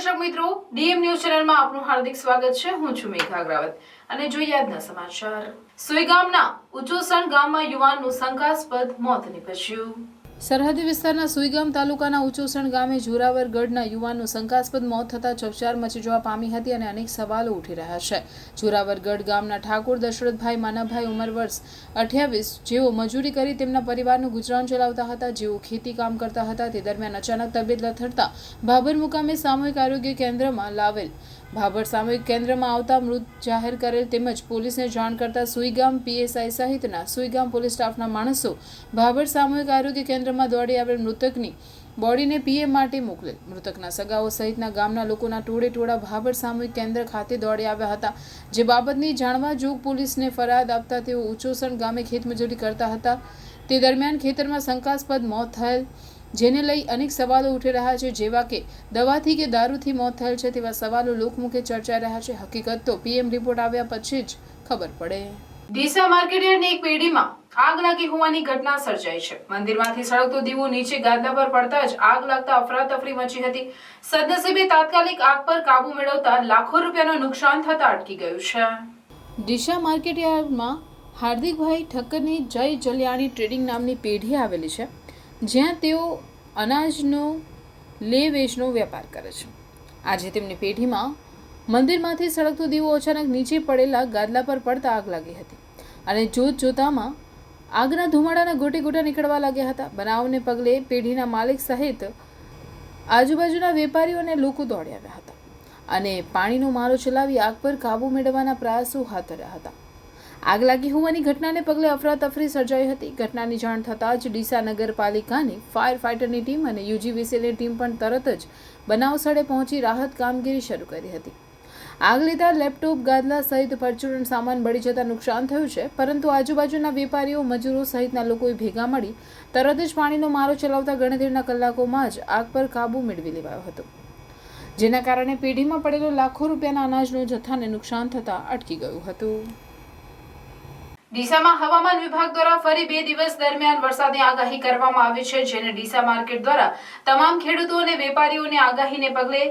દર્શક મિત્રો, DM news ચેનલમાં આપનું હાર્દિક સ્વાગત છે. હું છું મેઘા અગ્રવાલ. અને જોઈએ આજના સમાચાર. સુઈગામના ઉચોસણ ગામમાં યુવાનનું શંકાસ્પદ મોત નીપજ્યું. સરહદી વિસ્તારના સુઈગામ તાલુકાના ઉચોસણ ગામે જોરાવર ગઢના યુવાનનું શંકાસ્પદ મોત થતાં ચકચાર મચી જવા પામી હતી અને અનેક સવાલો ઉઠી રહ્યા છે. જોરાવરગઢ ગામના ઠાકોર દશરથભાઈ માનાભાઈ ઉંમર વર્ષ અઠ્યાવીસ જેઓ મજૂરી કરી તેમના પરિવારનું ગુજરાન ચલાવતા હતા, જેઓ ખેતી કામ કરતા હતા, તે દરમિયાન અચાનક તબિયત લથડતા ભાભર મુકામે સામૂહિક આરોગ્ય કેન્દ્રમાં લાવેલ ભાભર સામૂહિક કેન્દ્રમાં આવતા મૃત જાહેર કરેલ તેમજ પોલીસને જાણ કરતા સુઈગામ પીએસઆઈ સહિતના સુઈગામ પોલીસ સ્ટાફના માણસો ભાભર સામૂહિક આરોગ્ય કેન્દ્રમાં દોડી આવેલ મૃતકની બોડીને પીએમ માટે મોકલેલ. મૃતકના સગાઓ સહિતના ગામના લોકોના ટોળે ટોળા ભાભર સામૂહિક કેન્દ્ર ખાતે દોડી આવ્યા હતા, જે બાબતની જાણવા જોગ પોલીસને ફરિયાદ આપતા તેઓ ઉચોસણ ગામે ખેતમજૂરી કરતા હતા. તે દરમિયાન ખેતરમાં શંકાસ્પદ મોત થયેલ જેને લઈ અનેક સવાલો ઉઠી રહ્યા છે જેવા કે દવાથી કે દારૂથી મોત થયેલ છે તેવા સવાલો લોકમુખે ચર્ચાઈ રહ્યા છે. હકીકત તો પીએમ રિપોર્ટ આવ્યા પછી જ ખબર પડે. ડીસા માર્કેટયાર્ડની એક પેઢીમાં આગ લાગી હોવાની ઘટના સર્જાઈ છે. મંદિરમાંથી સળગતો દીવો નીચે ગાદલા પર પડતા જ આગ લાગતા અફરાતફરી મચી હતી. સદનસીબે તાત્કાલિક આગ પર કાબુ મેળવતા લાખો રૂપિયાનું નુકસાન થતા અટકી ગયું છે. ડીસા માર્કેટયાર્ડમાં હાર્દિકભાઈ ઠક્કરની જય જલિયાણી ટ્રેડિંગ નામની પેઢી આવેલી છે. જ્યાં તેઓ અનાજનો લે વેચનો વેપાર કરે છે. આજે તેમની પેઢીમાં મંદિરમાંથી સળગતો દીવો અચાનક નીચે પડેલા ગાદલા પર પડતા આગ લાગી હતી અને જોત જોતામાં આગના ધુમાડાના ગોટે ગોટા નીકળવા લાગ્યા હતા. બનાવને પગલે પેઢીના માલિક સહિત આજુબાજુના વેપારીઓ અને લોકો દોડી આવ્યા હતા અને પાણીનો મારો ચલાવી આગ પર કાબૂ મેળવવાના પ્રયાસો હાથ ધર્યા હતા. આગ લાગી હોવાની ઘટનાને પગલે અફરાતફરી સર્જાઈ હતી. ઘટનાની જાણ થતાં જ ડીસા નગરપાલિકાની ફાયર ફાઇટરની ટીમ અને યુજીવીસીએલની ટીમ પણ તરત જ બનાવ સ્થળે પહોંચી રાહત કામગીરી શરૂ કરી હતી. આગ લીધા લેપટોપ, ગાદલા સહિત પરચુરણ સામાન બળી જતા નુકસાન થયું છે, પરંતુ આજુબાજુના વેપારીઓ, મજૂરો સહિતના લોકોએ ભેગા મળી તરત જ પાણીનો મારો ચલાવતા ગણતરીના કલાકોમાં જ આગ પર કાબૂ મેળવી લેવાયો હતો. જેના કારણે પેઢીમાં પડેલો લાખો રૂપિયાના અનાજનો જથ્થાને નુકસાન થતાં અટકી ગયું હતું. ડીસામાં હવામાન વિભાગ દ્વારા ફરી બે દિવસ દરમિયાન વરસાદની આગાહી કરવામાં આવી છે, જેને ડીસા માર્કેટ દ્વારા તમામ ખેડૂતો અને વેપારીઓને આગાહીને પગલે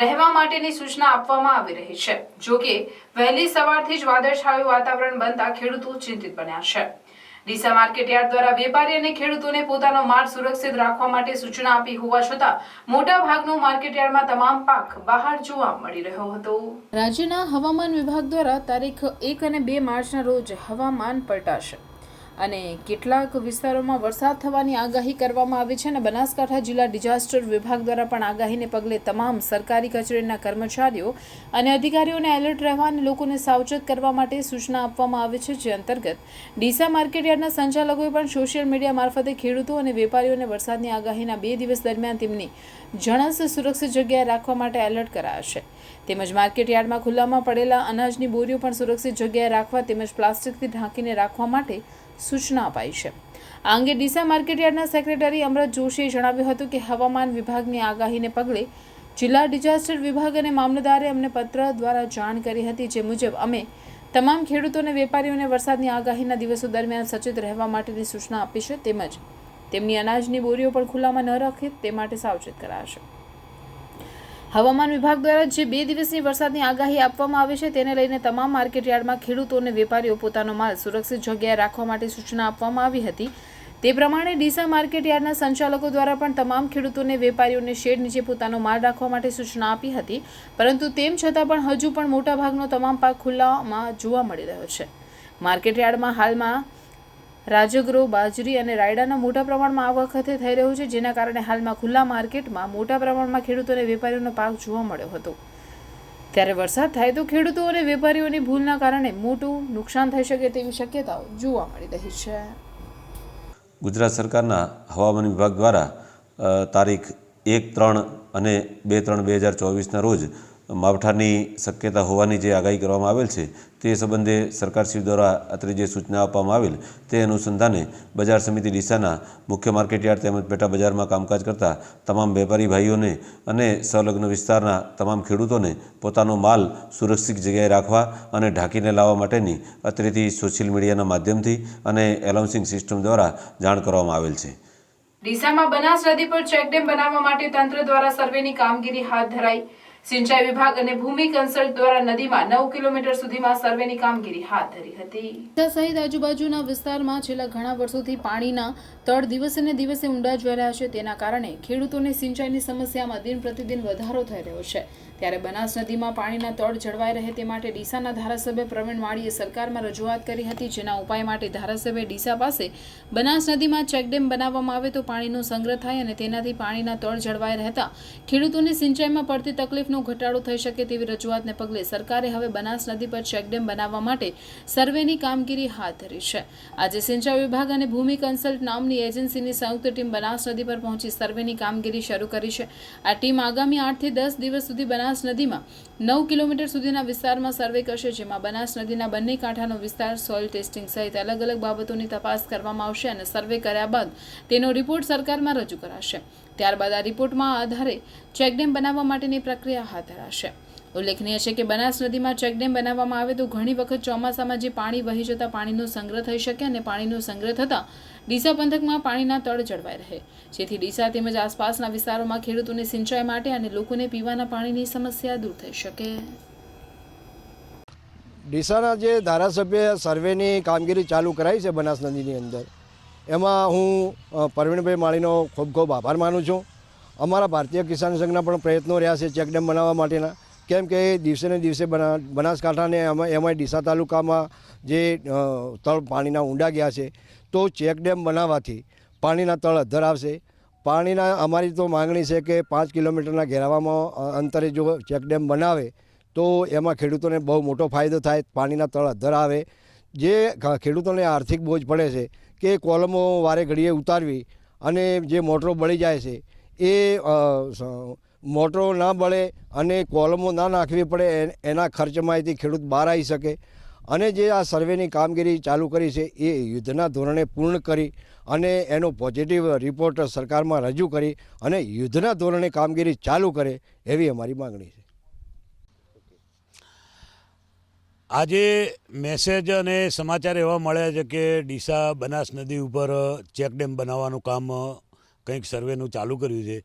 રહેવા માટેની સૂચના આપવામાં આવી રહી છે. જો કે વહેલી સવારથી જ વાદળછાયું વાતાવરણ બનતા ખેડૂતો ચિંતિત બન્યા છે. ડીસા માર્કેટ યાર્ડ દ્વારા વેપારી અને ખેડૂતોને પોતાનો માલ સુરક્ષિત રાખવા માટે સૂચના આપી હોવા છતાં, મોટા ભાગનો માર્કેટ યાર્ડમાં તમામ પાક બહાર જોવા મળી રહ્યો હતો. રાજ્યના હવામાન વિભાગ દ્વારા તારીખ એક અને બે માર્ચના રોજ હવામાન પલટાશે. અને કેટલાક વિસ્તારોમાં વરસાદ થવાની આગાહી કરવામાં આવી છે અને બનાસકાંઠા જિલ્લા ડિઝાસ્ટર વિભાગ દ્વારા પણ આગાહીને પગલે તમામ સરકારી કચેરીના કર્મચારીઓ અને અધિકારીઓને એલર્ટ રહેવા અને લોકોને સાવચેત કરવા માટે સૂચના આપવામાં આવી છે, જે અંતર્ગત ડીસા માર્કેટયાર્ડના સંચાલકોએ પણ સોશિયલ મીડિયા મારફતે ખેડૂતો અને વેપારીઓને વરસાદની આગાહીના બે દિવસ દરમિયાન તેમની જણસ સુરક્ષિત જગ્યાએ રાખવા માટે એલર્ટ કરાયા છે તેમજ માર્કેટયાર્ડમાં ખુલ્લામાં પડેલા અનાજની બોરીઓ પણ સુરક્ષિત જગ્યાએ રાખવા તેમજ પ્લાસ્ટિકથી ઢાંકીને રાખવા માટે સૂચના અપાઈ છે. આ અંગે ડીસા માર્કેટયાર્ડના સેક્રેટરી અમરત જોશીએ જણાવ્યું હતું કે હવામાન વિભાગની આગાહીને પગલે જિલ્લા ડિઝાસ્ટર વિભાગ અને મામલતદારે અમને પત્ર દ્વારા જાણ કરી હતી જે મુજબ અમે તમામ ખેડૂતો અને વેપારીઓને વરસાદની આગાહીના દિવસો દરમિયાન સચેત રહેવા માટેની સૂચના આપી છે તેમજ તેમની અનાજની બોરીઓ પણ ખુલ્લામાં ન રાખે તે માટે સાવચેત કરાશે. હવામાન વિભાગ દ્વારા જે બે દિવસની વરસાદની આગાહી આપવામાં આવી છે, તેને લઈને તમામ માર્કેટયાર્ડમાં ખેડૂતો અને વેપારીઓ પોતાનો માલ સુરક્ષિત જગ્યાએ રાખવા માટે સૂચના આપવામાં આવી હતી. તે પ્રમાણે ડીસા માર્કેટયાર્ડના સંચાલકો દ્વારા પણ તમામ ખેડૂતોને વેપારીઓને શેડ નીચે પોતાનો માલ રાખવા માટે સૂચના આપી હતી. પરંતુ તેમ છતાં પણ હજુ પણ મોટાભાગનો તમામ પાક ખુલ્લામાં જોવા મળી રહ્યો છે. માર્કેટયાર્ડમાં હાલમાં રાજગરો બાજરી અને રાયડાના મોટા પ્રમાણમાં આ વખતે થઈ રહ્યું છે, જેના કારણે હાલમાં ખુલ્લા માર્કેટમાં મોટા પ્રમાણમાં ખેડૂતો અને વેપારીઓનો પાક જોવા મળ્યો હતો. ત્યારે વરસાદ થાય તો ખેડૂતો અને વેપારીઓની ભૂલના કારણે મોટું નુકસાન થઈ શકે તેવી શક્યતાઓ જોવા મળી રહી છે. ગુજરાત સરકારના હવામાન વિભાગ દ્વારા તારીખ એક, ત્રણ અને બે, ત્રણ, બે હજાર ચોવીસના રોજ માવઠાની શક્યતા હોવાની જે આગાહી કરવામાં આવેલ છે, તે સંબંધે સરકારશ્રી દ્વારા અત્રે જે સૂચના આપવામાં આવેલ, તે અનુસંધાને બજાર સમિતિ ડીસાના મુખ્ય માર્કેટયાર્ડ તેમજ પેટા બજારમાં કામકાજ કરતા તમામ વેપારી ભાઈઓને અને સંલગ્ન વિસ્તારના તમામ ખેડૂતોને પોતાનો માલ સુરક્ષિત જગ્યાએ રાખવા અને ઢાંકીને લાવવા માટેની અત્રેથી સોશિયલ મીડિયાના માધ્યમથી અને એલાઉન્સિંગ સિસ્ટમ દ્વારા જાણ કરવામાં આવેલ છે. ડીસામાં બનાસ નદી પર ચેકડેમ બનાવવા માટે તંત્ર દ્વારા સર્વેની કામગીરી હાથ ધરાઈ. સિંચાઈ વિભાગ અને ભૂમિ કન્સલ્ટ દ્વારા નદીમાં નવ કિલોમીટર સુધીમાં સર્વેની કામગીરી હાથ ધરી હતી. સહિત આજુબાજુના વિસ્તારમાં છેલ્લા ઘણા વર્ષોથી પાણીના તળ દિવસે ને દિવસે ઊંડા જઈ રહ્યા છે. તેના કારણે ખેડૂતોને સિંચાઈની સમસ્યામાં દિન પ્રતિદિન વધારો થઈ રહ્યો છે. ત્યારે બનાસ નદીમાં પાણીના તળ જળવાઈ રહે તે માટે ડીસાના ધારાસભ્ય પ્રવીણ માળીએ સરકારમાં રજૂઆત કરી હતી. જેના ઉપાય માટે ધારાસભ્ય ડીસા પાસે બનાસ નદીમાં ચેકડેમ બનાવવામાં આવે તો પાણીનો સંગ્રહ થાય અને તેનાથી પાણીના તળ જળવાઈ રહેતા ખેડૂતોને સિંચાઈમાં પડતી તકલીફનો ઘટાડો થઈ શકે તેવી રજૂઆતને પગલે સરકારે હવે બનાસ નદી પર ચેકડેમ બનાવવા માટે સર્વેની કામગીરી હાથ ધરી છે. આજે સિંચાઈ વિભાગ અને ભૂમિ કન્સલ્ટ નામની એજન્સીની સંયુક્ત ટીમ બનાસ નદી પર પહોંચી સર્વેની કામગીરી શરૂ કરી છે. આ ટીમ આગામી આઠથી દસ દિવસ સુધી બનાસ નદીમાં નવ કિલોમીટર સુધીના વિસ્તારમાં સર્વે કરશે, જેમાં બનાસ નદીના બંને કાંઠાનો વિસ્તાર, સોઇલ ટેસ્ટિંગ સહિત અલગ અલગ બાબતોની તપાસ કરવામાં આવશે અને સર્વે કર્યા બાદ તેનો રિપોર્ટ સરકારમાં રજૂ કરાશે. ત્યારબાદ આ રિપોર્ટમાં આધારે ચેકડેમ બનાવવા માટેની પ્રક્રિયા હાથ ધરાશે. ઉલ્લેખનીય છે કે બનાસ નદીમાં ચેકડેમ બનાવવામાં આવે તો ઘણી વખત ચોમાસામાં જે પાણી વહી જતા પાણીનો સંગ્રહ થઈ શકે અને પાણીનો સંગ્રહ થતાં ડીસા પંથકમાં પાણીના તળ જળવાઈ રહે. જેથી ડીસા તેમજ આસપાસના વિસ્તારોમાં ખેડૂતોને સિંચાઈ માટે અને લોકોને પીવાના પાણીની સમસ્યા દૂર થઈ શકે. ડીસાના જે ધારાસભ્ય સર્વેની કામગીરી ચાલુ કરાઈ છે બનાસ નદીની અંદર. એમાં હું પરવીણભાઈ માળીનો ખૂબ ખૂબ આભાર માનું છું. અમારા ભારતીય કિસાન સંઘના પણ પ્રયત્નો રહ્યા છે ચેકડેમ બનાવવા માટેના. કેમ કે દિવસે ને દિવસે બના બનાસકાંઠાને એમાં ડીસા તાલુકામાં જે તળ પાણીના ઊંડા ગયા છે, તો ચેકડેમ બનાવવાથી પાણીના તળ અધ્ધર આવશે. પાણીના, અમારી તો માંગણી છે કે પાંચ કિલોમીટરના ઘેરાવામાં અંતરે જો ચેકડેમ બનાવે, તો એમાં ખેડૂતોને બહુ મોટો ફાયદો થાય, પાણીના તળ અધ્ધર આવે. જે ખેડૂતોને આર્થિક બોજ પડે છે કે કોલમો વારે ઘડીએ ઉતારવી અને જે મોટરો બળી જાય છે, એ મોટરો ના બળે અને કોલમો ના નાખવી પડે એના ખર્ચમાંથી ખેડૂત બહાર આવી શકે. અને જે આ સર્વેની કામગીરી ચાલુ કરી છે, એ યુદ્ધના ધોરણે પૂર્ણ કરી અને એનો પોઝિટિવ રિપોર્ટ સરકારમાં રજૂ કરી અને યુદ્ધના ધોરણે કામગીરી ચાલુ કરે એવી અમારી માગણી છે. આજે મેસેજ અને સમાચાર એવા મળ્યા છે કે ડીસા બનાસ નદી ઉપર ચેકડેમ બનાવવાનું કામ કંઈક સર્વેનું ચાલુ કર્યું છે.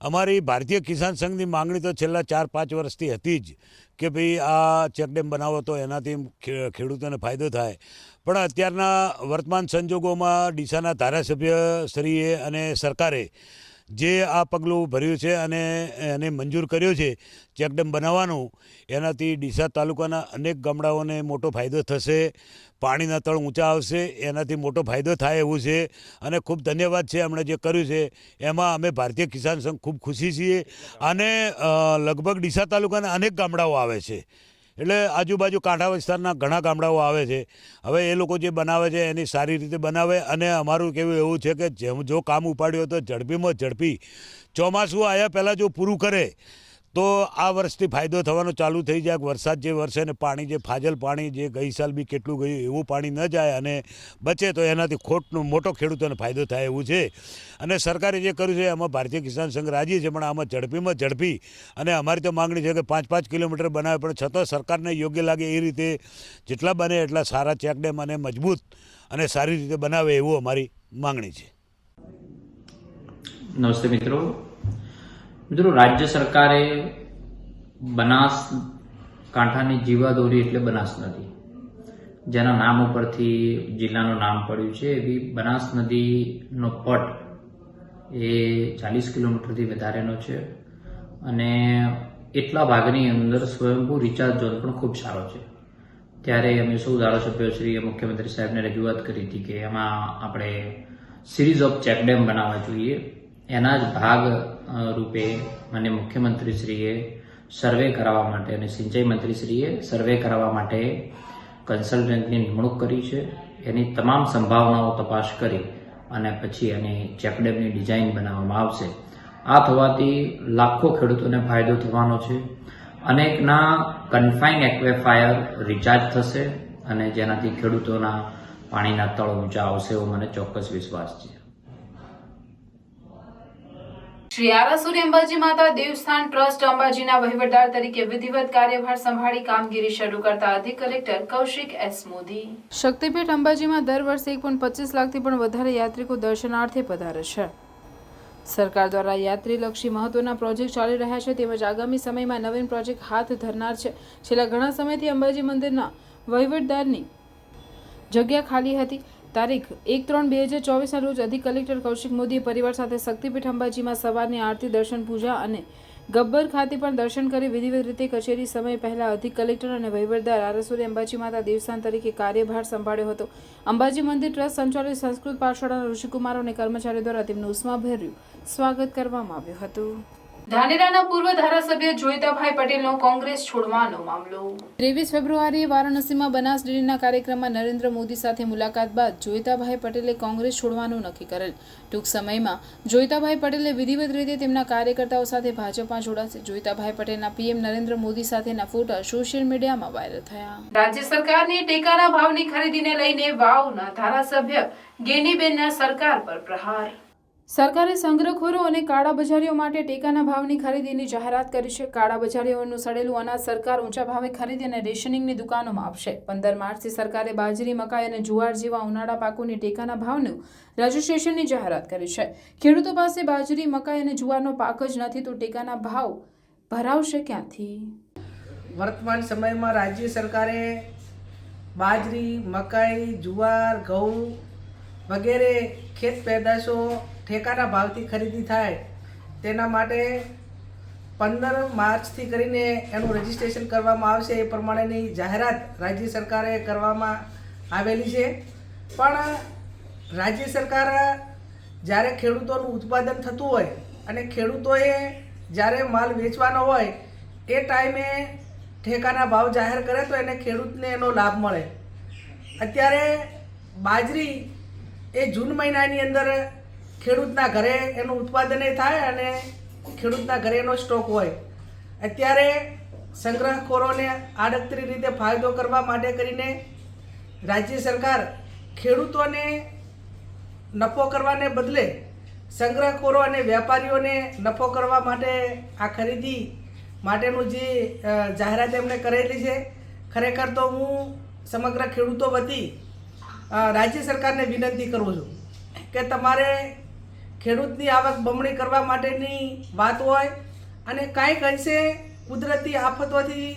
અમારી ભારતીય કિસાન સંઘની માંગણી તો છેલ્લા ચાર, પાંચ વર્ષથી હતી જ કે ભાઈ આ ચેકડેમ બનાવો તો એનાથી ખેડૂતોને ફાયદો થાય. પણ અત્યારના વર્તમાન સંજોગોમાં ડીસાના ધારાસભ્ય શ્રીએ અને સરકારે જે આ પગલું ભર્યું છે અને એને મંજૂર કર્યો છે, ચેકડેમ બનાવવાનું, એનાથી ડીસા તાલુકાના અનેક ગામડાઓને મોટો ફાયદો થશે, પાણીના તળ ઊંચા આવશે, એનાથી મોટો ફાયદો થાય એવું છે. અને ખૂબ ધન્યવાદ છે એમણે જે કર્યું છે, એમાં અમે ભારતીય કિસાન સંઘ ખૂબ ખુશી છીએ. અને લગભગ ડીસા તાલુકાના અનેક ગામડાઓ આવે છે. એટલે આજુબાજુ કાંઠા વિસ્તારના ઘણા ગામડાઓ આવે છે. હવે એ લોકો જે બનાવે છે એની સારી રીતે બનાવે અને અમારું કેવું એવું છે કે જેમ જો કામ ઉપાડ્યું તો ઝડપીમાં ઝડપી. ચોમાસું આવ્યા પહેલાં જો પૂરું કરે તો આ વર્ષથી ફાયદો થવાનો ચાલુ થઈ જાય વરસાદ જે વરસે ને પાણી જે ફાજલ પાણી જે ગઈ સાલ બી કેટલું ગયું એવું પાણી ન જાય અને બચે તો એનાથી ખોટનો મોટો ખેડૂતોને ફાયદો થાય એવું છે. અને સરકારે જે કર્યું છે એમાં ભારતીય કિસાન સંઘ રાજી છે, પણ આમાં ઝડપીમાં ઝડપી અને અમારી તો માંગણી છે કે પાંચ પાંચ કિલોમીટર બનાવે, પણ છતાં સરકારને યોગ્ય લાગે એ રીતે જેટલા બને એટલા સારા ચેકડેમ અને મજબૂત અને સારી રીતે બનાવે એવું અમારી માંગણી છે. નમસ્તે મિત્રો. મિત્રો, રાજ્ય સરકારે બનાસ કાંઠાની જીવાદોરી એટલે બનાસ નદી. જેના નામ ઉપરથી જિલ્લાનું નામ પડ્યું છે. એવી બનાસ નદીનો પટ એ ચાલીસ કિલોમીટરથી વધારેનો છે અને એટલા ભાગની અંદર સ્વયંભૂ રિચાર્જ ઝોન પણ ખૂબ સારો છે. ત્યારે અમે સૌ ધારાસભ્યશ્રીએ મુખ્યમંત્રી સાહેબને રજૂઆત કરી હતી કે એમાં આપણે સિરીઝ ઓફ ચેકડેમ બનાવવા જોઈએ. એના જ ભાગ રૂપે અને મુખ્યમંત્રીશ્રીએ સર્વે કરાવવા માટે અને સિંચાઈ મંત્રીશ્રીએ સર્વે કરાવવા માટે કન્સલ્ટન્ટની નિમણૂક કરી છે. એની તમામ સંભાવનાઓ તપાસ કરી અને પછી એની ચેકડેમની ડિઝાઇન બનાવવામાં આવશે. આ થવાથી લાખો ખેડૂતોને ફાયદો થવાનો છે. અનેકના કન્ફાઇન એક્વેફાયર રિચાર્જ થશે અને જેનાથી ખેડૂતોના પાણીના તળ ઊંચા આવશે એવો મને ચોક્કસ વિશ્વાસ છે. શ્રી આરાસુરી અંબાજી માતા દેવસ્થાન ટ્રસ્ટ અંબાજીના વહીવટદાર તરીકે વિધિવત કાર્યભાર સંભાળી કામગીરી શરૂ કરતા અધિક કલેક્ટર કૌશિક એસ મોદી. શક્તિપીઠ અંબાજીમાં દર વર્ષે એક પોઈન્ટ પચીસ લાખથી પણ વધારે યાત્રિકો દર્શનાર્થે પધારે છે. સરકાર દ્વારા યાત્રીલક્ષી મહત્વના પ્રોજેક્ટ ચાલી રહ્યા છે તેમજ આગામી સમયમાં નવીન પ્રોજેક્ટ હાથ ધરનાર છે. છેલ્લા ઘણા સમયથી અંબાજી મંદિરના વહીવટદારની જગ્યા ખાલી હતી. તારીખ એક ત્રણ બે હજાર ચોવીસના રોજ અધિક કલેક્ટર કૌશિક મોદીએ પરિવાર સાથે શક્તિપીઠ અંબાજીમાં સવારની આરતી, દર્શન, પૂજા અને ગબ્બર ખાતે પણ દર્શન કરી વિધિવત રીતે કચેરી સમય પહેલા અધિક કલેક્ટર અને વહીવટદાર આરસુરી અંબાજી માતા દેવસ્થાન તરીકે કાર્યભાર સંભાળ્યો હતો. અંબાજી મંદિર ટ્રસ્ટ સંચાલિત સંસ્કૃત પાઠશાળાના ઋષિકુમારો અને કર્મચારીઓ દ્વારા તેમનું ઉષ્માભર્યું સ્વાગત કરવામાં આવ્યું હતું. ધાનેરાના પૂર્વ ધારાસભ્ય જોઈતાભાઈ પટેલનો કોંગ્રેસ છોડવાનો મામલો. ત્રેવીસ ફેબ્રુઆરીએ વારાણસીમાં બનાસ ડેરીના કાર્યક્રમમાં નરેન્દ્ર મોદી સાથે મુલાકાત બાદ જોઈતાભાઈ પટેલે કોંગ્રેસ છોડવાનું નક્કી કરેલ. ટૂંક સમયમાં જોઈતાભાઈ પટેલે વિધિવત રીતે તેમના કાર્યકર્તાઓ સાથે ભાજપમાં જોડાશે. જોઈતાભાઈ પટેલના પીએમ નરેન્દ્ર મોદી સાથેના ફોટા સોશિયલ મીડિયામાં વાયરલ થયા. રાજ્ય સરકારની ટેકાના ભાવની ખરીદીને લઈને વાવના ધારાસભ્ય ગેનીબેનના સરકાર પર પ્રહાર. સરકારે સંગ્રહખોરો અને કાળા બજારીઓ માટે ટેકાના ભાવની ખરીદીની જાહેરાત કરી છે. કાળા બજારીઓનું સડેલું અનાજ સરકાર ઊંચા ભાવે ખરીદી અને રેશનિંગની દુકાનોમાં આપશે. પંદર માર્ચથી સરકારે બાજરી, મકાઈ અને જુવાર જેવા ઉનાળા પાકોની ટેકાના ભાવનું રજીસ્ટ્રેશનની જાહેરાત કરી છે. ખેડૂતો પાસે બાજરી, મકાઈ અને જુવારનો પાક જ નથી તો ટેકાના ભાવ ભરાવશે ક્યાંથી? વર્તમાન સમયમાં રાજ્ય સરકારે બાજરી, મકાઈ, જુવાર, ઘઉં વગેરે ખેત પેદાશો ઠેકાના ભાવથી ખરીદી થાય, તેના માટે પંદર માર્ચથી કરીને એનું રજીસ્ટ્રેશન કરવામાં આવશે. એ પ્રમાણેની જાહેરાત રાજ્ય સરકારે કરવામાં આવેલી છે. પણ રાજ્ય સરકાર જ્યારે ખેડૂતોનું ઉત્પાદન થતું હોય અને ખેડૂતોએ જ્યારે માલ વેચવાનો હોય, એ ટાઈમે ઠેકાના ભાવ જાહેર કરે તો એને ખેડૂતને એનો લાભ મળે. અત્યારે બાજરી એ જૂન મહિનાની અંદર ખેડૂતના ઘરે એનું ઉત્પાદન થાય અને ખેડૂતના ઘરે એનો સ્ટોક હોય. અત્યારે સંગ્રહખોરોને આડકતરી રીતે ફાયદો કરવા માટે કરીને રાજ્ય સરકાર ખેડૂતોને નફો કરવાને બદલે સંગ્રહખોરો અને વેપારીઓને નફો કરવા માટે આ ખરીદી માટેનું જે જાહેરાત એમણે કરેલી છે, ખરેખર તો હું સમગ્ર ખેડૂતો વતી રાજ્ય સરકારને વિનંતી કરું છું કે તમારે ખેડૂતની આવક બમણી કરવા માટેની વાત હોય અને કાંઈક અંશે કુદરતી આફતોથી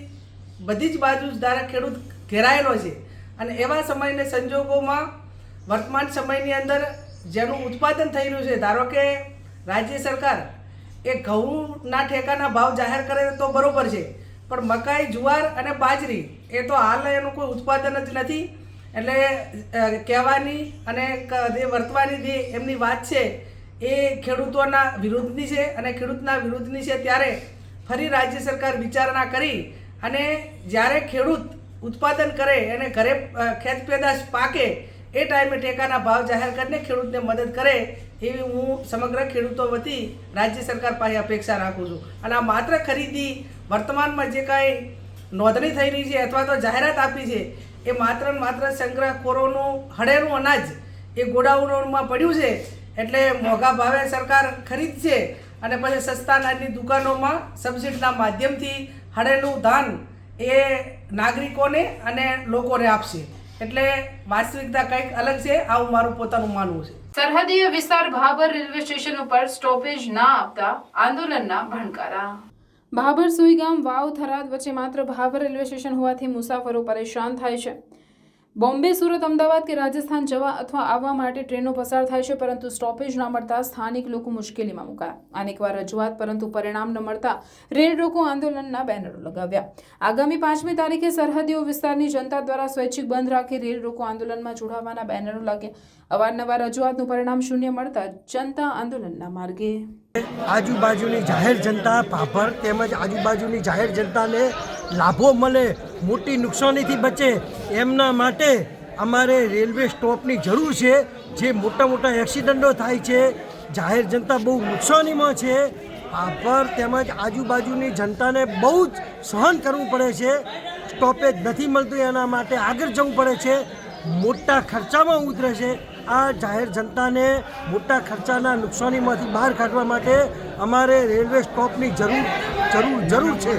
બધી જ બાજુ ધારા ખેડૂત ઘેરાયેલો છે. અને એવા સમયને સંજોગોમાં વર્તમાન સમયની અંદર જેનું ઉત્પાદન થઈ રહ્યું છે, ધારો કે રાજ્ય સરકાર એ ઘઉંના ઠેકાના ભાવ જાહેર કરે તો બરાબર છે, પણ મકાઈ, જુવાર અને બાજરી એ તો હાલ એનું કોઈ ઉત્પાદન જ નથી. એટલે કહેવાની અને જે વર્તવાની જે એમની વાત છે એ ખેડૂતોના વિરુદ્ધની છે અને ખેડૂતના વિરુદ્ધની છે ત્યારે ફરી રાજ્ય સરકાર વિચારણા કરી અને જ્યારે ખેડૂત ઉત્પાદન કરે અને ઘરે ખેત પેદાશ પાકે, એ ટાઈમે ટેકાના ભાવ જાહેર કરીને ખેડૂતને મદદ કરે એવી હું સમગ્ર ખેડૂતો વતી રાજ્ય સરકાર પાસે અપેક્ષા રાખું છું. અને આ માત્ર ખરીદી વર્તમાનમાં જે કાંઈ નોંધણી થઈ રહી છે અથવા તો જાહેરાત આપી છે, એ માત્ર ને માત્ર સંગ્રહખોરોનું હળેલું અનાજ એ ગોડાઉનોમાં પડ્યું છે એટલે મોંઘા ભાવે સરકાર ખરીદશે અને પછી સસ્તા અનાજની દુકાનોમાં સબસિડીના માધ્યમથી હળેલું ધાન એ નાગરિકોને અને લોકોને આપશે. એટલે વાસ્તવિકતા કંઈક અલગ છે, આવું મારું પોતાનું માનવું છે. સરહદીય વિસ્તાર ભાભર રેલવે સ્ટેશન ઉપર સ્ટોપેજ ના આપતા આંદોલનના ભણકારા. ભાભર સુઈગામ વાવ થરાદ વચ્ચે માત્ર ભાભર રેલવે સ્ટેશન હોવાથી મુસાફરો પરેશાન થાય છે. બોમ્બે, સુરત, અમદાવાદ કે રાજસ્થાન જવા અથવા આવવા માટે ટ્રેનો પસાર થાય છે, પરંતુ સ્ટોપેજ ન મળતા સ્થાનિક લોકો મુશ્કેલીમાં મુકાયા. અનેકવાર રજૂઆત, પરંતુ પરિણામ ન મળતા રેલ રોકો આંદોલનના બેનરો લગાવ્યા. આગામી પાંચમી તારીખે સરહદીઓ વિસ્તારની જનતા દ્વારા સ્વૈચ્છિક બંધ રાખી રેલ રોકો આંદોલનમાં જોડાવાના બેનરો લાગ્યા. અવારનવાર રજૂઆતનું પરિણામ શૂન્ય મળતા જનતા આંદોલનના માર્ગે આજુબાજુની જાહેર જનતા, ભાભર તેમજ આજુબાજુની જાહેર જનતાને લાભો મળે મોટી નુકસાનીથી બચે એમના માટે અમારે રેલવે સ્ટોપની જરૂર છે. જે મોટા મોટા એક્સિડન્ટો થાય છે, જાહેર જનતા બહુ નુકસાનીમાં છે. પર તેમજ આજુબાજુની જનતાને બહુ જ સહન કરવું પડે છે. સ્ટોપેજ નથી મળતું એના માટે આગળ જવું પડે છે. મોટા ખર્ચામાં ઉતરે છે. આ જાહેર જનતાને મોટા ખર્ચાના નુકસાનીમાંથી બહાર કાઢવા માટે અમારે રેલવે સ્ટોપની જરૂર જરૂર જરૂર છે.